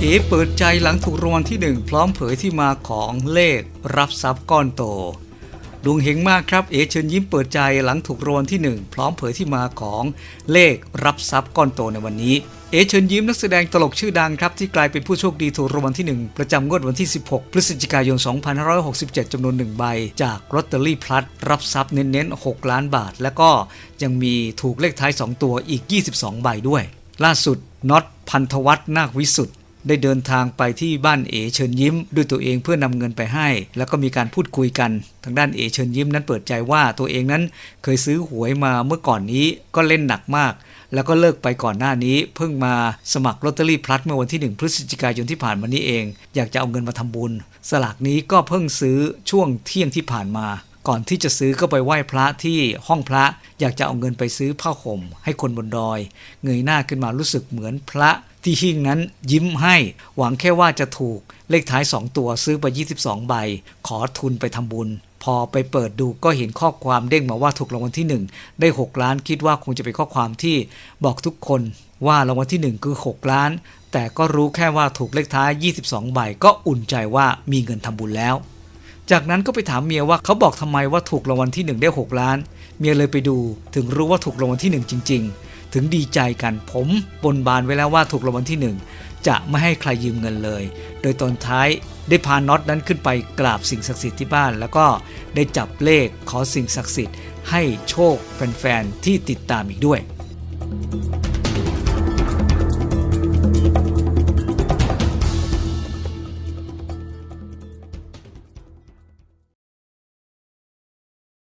เอ๋เปิดใจหลังถูกรางวัลที่หนึ่งพร้อมเผยที่มาของเลขรับทรัพย์ก้อนโต ดวงเฮงมากครับเอ๋เชิญยิ้มเปิดใจหลังถูกรางวัลที่หนึ่งพร้อมเผยที่มาของเลขรับทรัพย์ก้อนโตในวันนี้เอเชิญยิ้มนักแสดงตลกชื่อดังครับ ที่กลายเป็นผู้โชคดีถูกรางวัลที่หนึ่งประจำงวดวันที่ 16 พฤศจิกายน 2567 จำนวนหนึ่งใบ จากลอตเตอรี่พลัสรับทรัพย์เน้นๆ 6 ล้านบาท แล้วก็ยังมีถูกเลขท้าย 2 ตัวอีก 22 ใบด้วย ล่าสุดน็อตพันธวัฒน์นาควิสุทธ์ ได้เดินทางไปที่บ้านเอเชิญยิ้ม ด้วยตัวเองเพื่อนำเงินไปให้ แล้วก็มีการพูดคุยกัน ทางด้านเอเชิญยิ้มนั้นเปิดใจว่าตัวเองนั้นเคยซื้อหวยมาเมื่อก่อนนี้ก็เล่นหนักมาก แล้วก็เลิกไปก่อนหน้านี้ เพิ่งมาสมัครลอตเตอรี่พลัสเมื่อวันที่ 1 พฤศจิกายนที่ผ่านมานี้เอง อยากจะเอาเงินมาทำบุญ สลากนี้ก็เพิ่งซื้อช่วงเที่ยงที่ผ่านมา ก่อนที่จะซื้อก็ไปไหว้พระที่ห้องพระอยากจะเอาเงินไปซื้อผ้าห่ม ให้คนบนดอย เงยหน้าขึ้นมารู้สึกเหมือนพระที่หิ้งนั้นยิ้มให้ หวังแค่ว่าจะถูกเลขท้าย 2 ตัวซื้อไป 22 ใบ ขอทุนไปทำบุญ พอไปเปิดดูก็เห็นข้อความเด้งมาว่าถูกรางวัลที่ 1 ได้ 6 ล้านคิดว่าคงจะเป็นข้อความที่บอกทุกคนว่ารางวัลที่ 1 คือ 6 ล้าน แต่ก็รู้แค่ว่าถูกเลขท้าย 22 ใบ ก็อุ่นใจว่ามีเงินทำบุญแล้ว จากนั้นก็ไปถามเมียว่าเขาบอกทำไมว่าถูกรางวัลที่ 1 ได้ 6 ล้าน เมียเลยไปดู ถึงรู้ว่าถูกรางวัลที่ 1 จริง ๆ ถึงดีใจกันผมบนบานไว้แล้วว่าถูกรางวัลที่ 1 จะไม่ให้ใครยืมเงินเลย โดยตอนท้ายได้พาน็อตนั้นขึ้นไปกราบสิ่งศักดิ์สิทธิ์ที่บ้าน แล้วก็ได้จับเลขขอสิ่งศักดิ์สิทธิ์ให้โชคแฟนๆที่ติดตามอีกด้วย